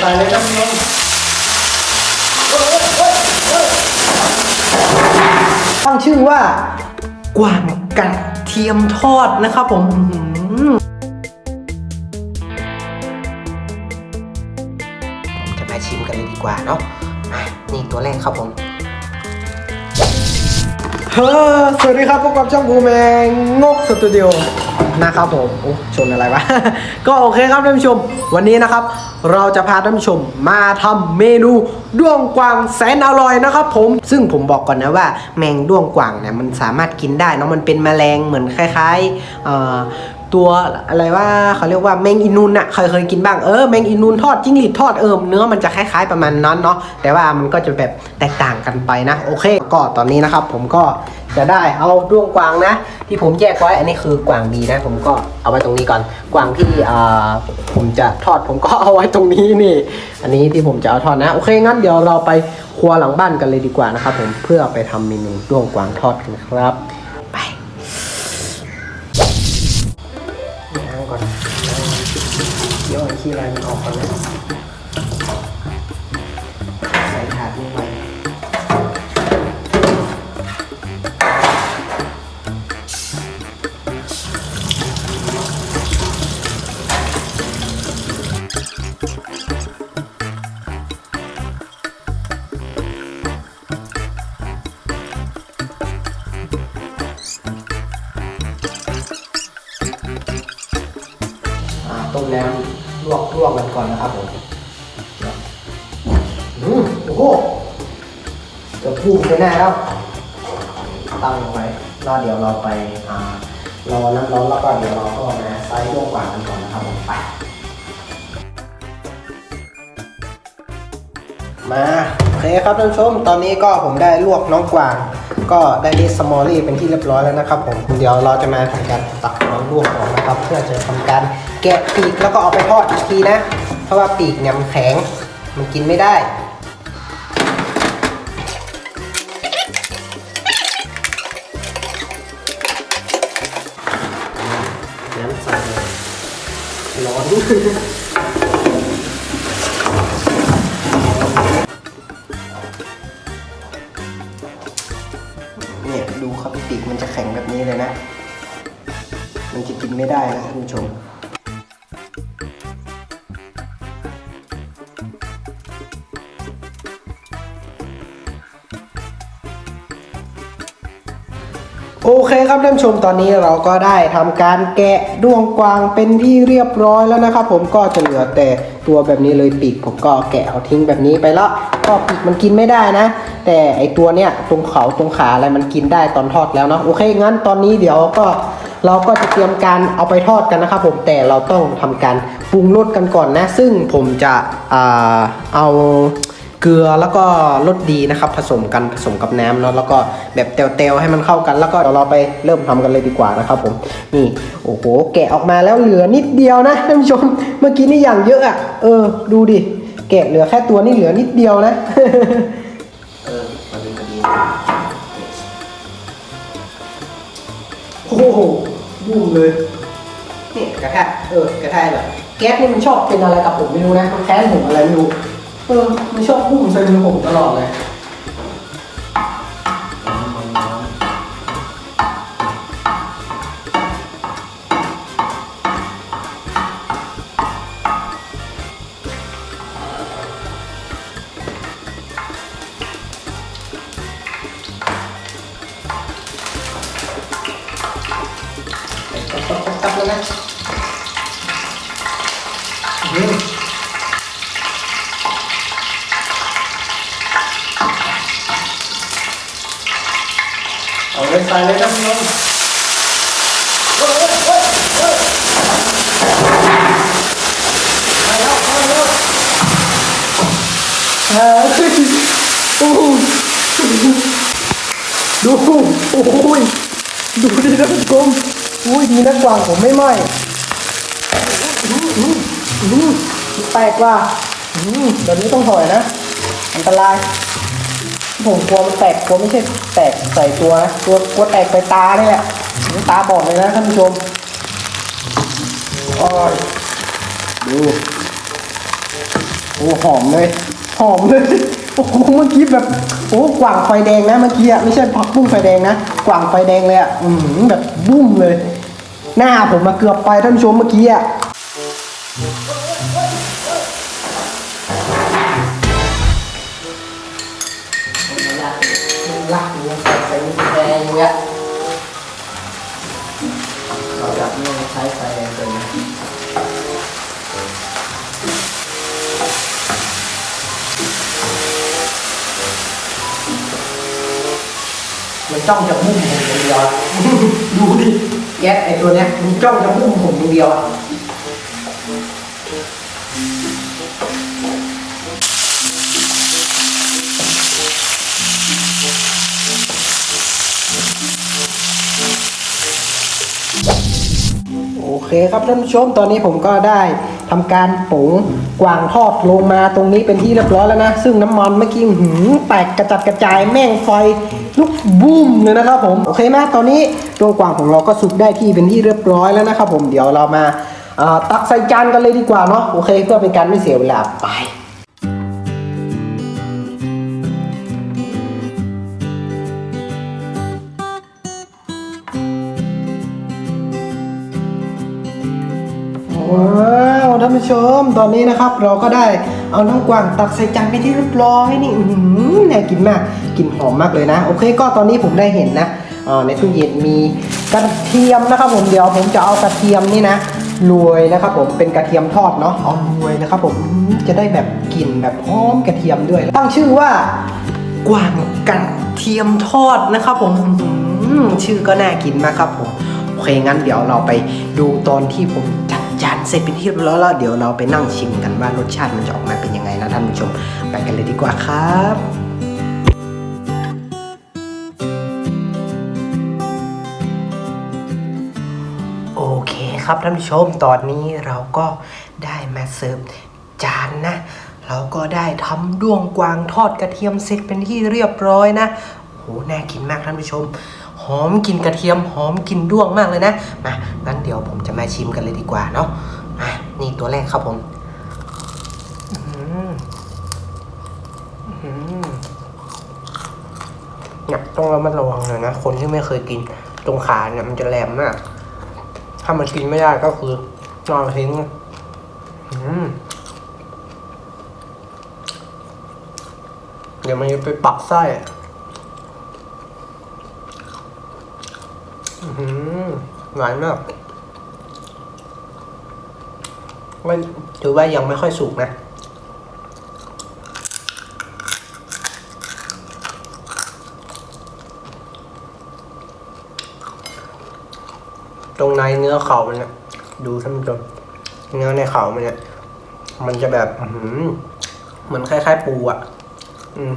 ใส่เลยนะพี่น้องตั้งชื่อว่ากวางกระเทียมทอดนะครับผมอื้อหือผมจะมาชิมกันเลยดีกว่าเนาะมานี่ตัวแรกครับผมเฮ้อสวัสดีครับพบกับช่องบูแมงงกสตูดิโอ นะครับผมโอ้ชนอะไรวะ ก็โอเคครับท่านผู้ชม วันนี้นะครับ เราจะพาท่านผู้ชมมาทำเมนูด้วงกวางแสนอร่อยนะครับผม ซึ่งผมบอกก่อนนะว่า แมงด้วงกวางเนี่ยมันสามารถกินได้เนาะมันเป็นแมลงเหมือนคล้ายๆเอ่อ ตัวอะไรว่าเขาเรียกว่าแมงอินูนอะเคยเคยกินบ้างเออแมงอินูนทอดจิ้งหรีดทอดเอิมเนื้อมันจะคล้ายๆประมาณนั้นเนาะแต่ว่ามันก็จะแบบแตกต่างกันไปนะ โอเค ก็ตอนนี้นะครับ ผมก็จะได้เอาด้วงกวางนะ ที่ผมแยกไว้อันนี้คือกวางดีนะ ผมก็เอาไว้ตรงนี้ก่อนกวางที่อ่าผมจะทอดผมก็เอาไว้ตรงนี้นี่ อันนี้ที่ผมจะเอาทอดนะโอเคงั้นเดี๋ยวเราไปครัวหลังบ้านกันเลยดีกว่านะครับผมเพื่อไปทำเมนูด้วงกวางทอดกันครับ เดี๋ยวไอ้ขี้ลายมันออกก่อนนะ ก่อนนะครับผมอืมโอ้โหจะพูดไปหน้าแล้ว ตั้งไว้แล้วเดี๋ยวเราไปอ่ารอน้ำร้อนแล้วก็เดี๋ยวเราก็มาไซส์ลวกกว่างกันก่อนนะครับผมไปมาโอเคครับท่านผู้ชม ตอนนี้ก็ผมได้ลวกน้องกวาง ก็ได้ลิสมอลลี่เป็นที่เรียบร้อยแล้วนะครับ ผมเดี๋ยวเราจะมาทำการตักน้องลวกออกนะครับ เพื่อจะทำการแกะปีกแล้วก็เอาไปทอดอีกทีนะ เพราะว่าปีกเนี่ยมันแข็งมันกินไม่ได้น้ำใส่ร้อน เนี่ยดูครับปีกมันจะแข็งแบบนี้เลยนะ มันจะกินไม่ได้นะท่านผู้ชมโอเคครับท่านผู้ชมตอนนี้เราก็ได้ทำการแกะ ด้วงกวางเป็นที่เรียบร้อยแล้วนะครับผมก็จะเหลือแต่ตัวแบบนี้เลยปีกผมก็แกะเอาทิ้งแบบนี้ไปแล้วก็ปีกมันกินไม่ได้นะ แต่ไอตัวเนี้ยตรงเขาตรงขาอะไรมันกินได้ตอนทอดแล้วเนาะโอเคงั้นตอนนี้เดี๋ยวก็เราก็จะเตรียมการเอาไปทอดกันนะครับผมแต่เราต้องทำการปรุงรสกันก่อนนะ ซึ่งผมจะอเอา เกลือแล้วก็รสดีนะครับผสมกันผสมกับน้ำเนาะแล้วก็แบบเตลๆให้มันเข้ากัน แล้วก็เดี๋ยวเราไปเริ่มทำกันเลยดีกว่านะครับผมนี่โอ้โหแกะออกมาแล้วเหลือนิดเดียวนะท่านผู้ชมเมื่อกี้นี่อย่างเยอะอะเออดูดิแกะเหลือแค่ตัวนี่เหลือนิดเดียวนะเออมาดูกันดีโอ้โหบุ้มเลยนี่กระแทกเออ กระแทกแบบแก๊สนี่มันชอบเป็นอะไรกับผมไม่รู้นะมันแค้นผมอะไรไม่รู้ เออมันชอบพุ่งใส่มือผมตลอดเลยตับๆๆเลยนะอืม เอาเลย ใส่เลยนะพี่น้องโอ้ยโอ้ยโอ้ยแล้วมาแล้วเฮ้ยโอ้ยดูโอ้ยดูดิท่านผู้ชมอุ้ยดีนะกวางผมไม่ไหม้อือหืออือหือแตกว่ะอือแบบนี้ต้องถอยนะ อันตราย ผมกลัวมันแตกกลัวไม่ใช่แตกใส่ตัวนะตัวกลัวแตกใส่ตาเนี่ยแหละตาบอดเลยนะท่านผู้ชมอ้ยดูโอ้หอมเลยหอมเลยโอ้โหเมื่อกี้แบบโอ้กว่างไฟแดงนะเมื่อกี้อะไม่ใช่ผักบุ้งไฟแดงนะกว่างไฟแดงเลยอะอืมแบบบุ้มเลย หน้าผมมาเกือบไปท่านผู้ชมเมื่อกี้อะ จ้องจะบุ้มผมอย่างเดียวอะดูดิแก๊สไอตัวเนี้ยมันจ้องจะบุ้มผมอย่างเดียวอะโอเคครับท่านผู้ชมตอนนี้ผมก็ได้ ทำการปุ๋งกวางทอดลงมาตรงนี้เป็นที่เรียบร้อยแล้วนะ ซึ่งน้ำมันเมื่อกี้หืมแตกกระจัดกระจายแม่งไฟลุกบูมเลยนะครับผมโอเคไหมตอนนี้ตัวกวางของเราก็สุกได้ที่เป็นที่เรียบร้อยแล้วนะครับผมเดี๋ยวเรามาตักใส่จานกันเลยดีกว่าเนาะโอเคเพื่อเป็นการไม่เสียเวลาไปว้าานผู้ชม ตอนนี้นะครับเราก็ได้เอาน้องกวางตักใส่จานไปที่เรียบร้อยนี่อื้อหือน่ากินมากกลิ่นหอมมากเลยนะ โอเค ก็ตอนนี้ผมได้เห็นนะในตู้เย็นมีกระเทียมนะครับผมเดี๋ยวผมจะเอากระเทียมนี่นะโรยนะครับผมเป็นกระเทียมทอดเนาะเอาโรยนะครับผมจะได้แบบกลิ่นแบบหอมกระเทียมด้วย ตั้งชื่อว่ากวางกระเทียมทอดนะครับผมชื่อก็น่ากินมากครับผมโอเคงั้นเดี๋ยวเราไปดูตอนที่ผมจัด จานเสร็จเป็นที่เรียบร้อยแล้วเดี๋ยวเราไปนั่งชิมกันว่ารสชาติมันจะออกมาเป็นยังไงนะท่านผู้ชม ไปกันเลยดีกว่าครับโอเคครับท่านผู้ชมตอนนี้เราก็ได้มาเสิร์ฟจานนะ เราก็ได้ทำด้วงกวางทอดกระเทียมเสร็จเป็นที่เรียบร้อยนะโหน่ากินมากท่านผู้ชม อมกลินกระเทียมหอมกลินด้วงมากเลยนะมางั้นเดี๋ยวผมจะมาชิมกันเลยดีกว่าเนาะอะนี่ตัวแรกครับผมอื้อหืออื้อหือเนี่ยต้องระมัดระวังเลยนะคนที่ไม่เคยกินตรงขาเนี่ยมันจะแหลมมาก ถ้ามันกินไม่ได้ก็คือนอนทิ้งเดี๋ยวมันจะไปปักไส้อะอื้อหือ หวานมากไม่ถือว่ายังไม่ค่อยสุกนะ ตรงในเนื้อเข่ามันเนี่ยดูท่านผู้ชมเนื้อในเข่ามันเนี่ย มันจะแบบเหมือนคล้ายๆปูอะ อืม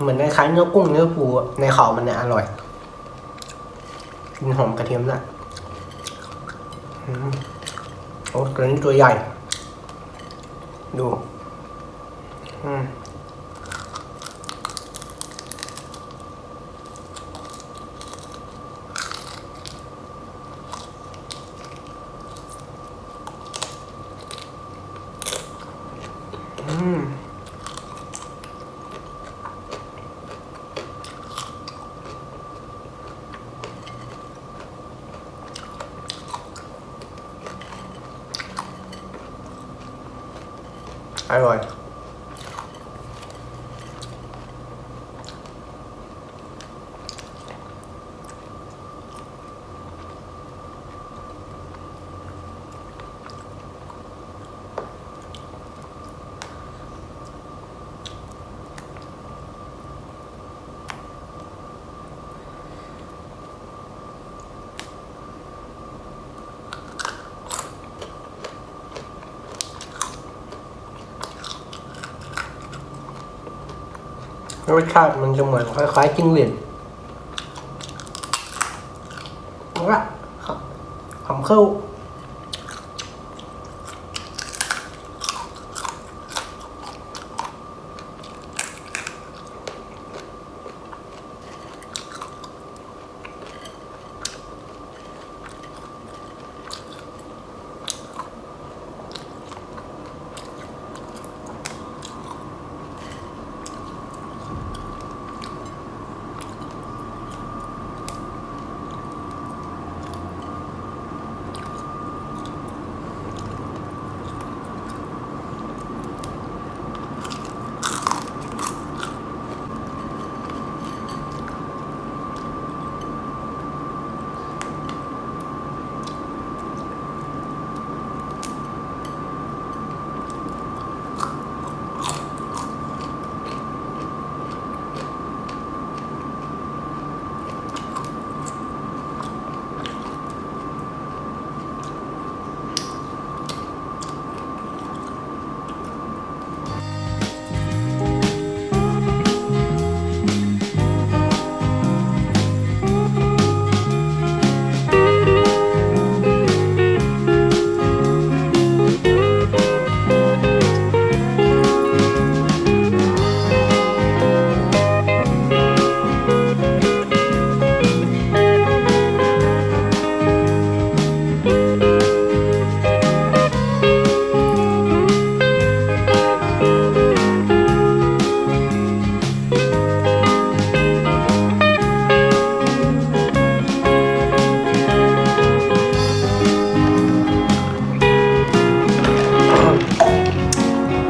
เหมือนคล้ายๆเนื้อกุ้งเนื้อปูในเข่ามันเนี่ยอร่อยกลินหอมกระเทียมนะ โอ้ตัวนี้ตัวใหญ่ ดู อืม อร่อย รสชาติมันจะเหมือนคล้ายๆจิ้งหรีดว่าหอมเข้า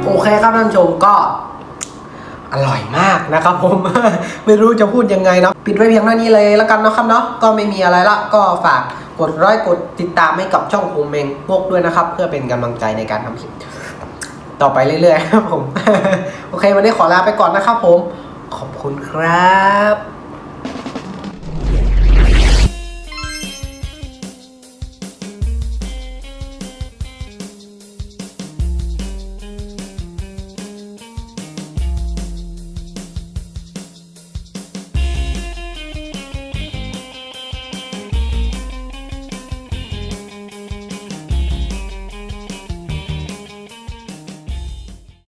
โอเคครับท่านผู้ชมก็ อร่อยมากนะครับผม ไม่รู้จะพูดยังไงเนาะปิดไว้เพียงเท่านี้เลยแล้วกันนะครับเนาะก็ไม่มีอะไรละก็ฝากกดไลค์กดติดตามให้กับช่องภูมิเมงพวกด้วยนะครับ เพื่อเป็นกำลังใจในการทำคลิปต่อไปเรื่อยๆครับผม โอเค วันนี้ขอลาไปก่อนนะครับผม ขอบคุณครับ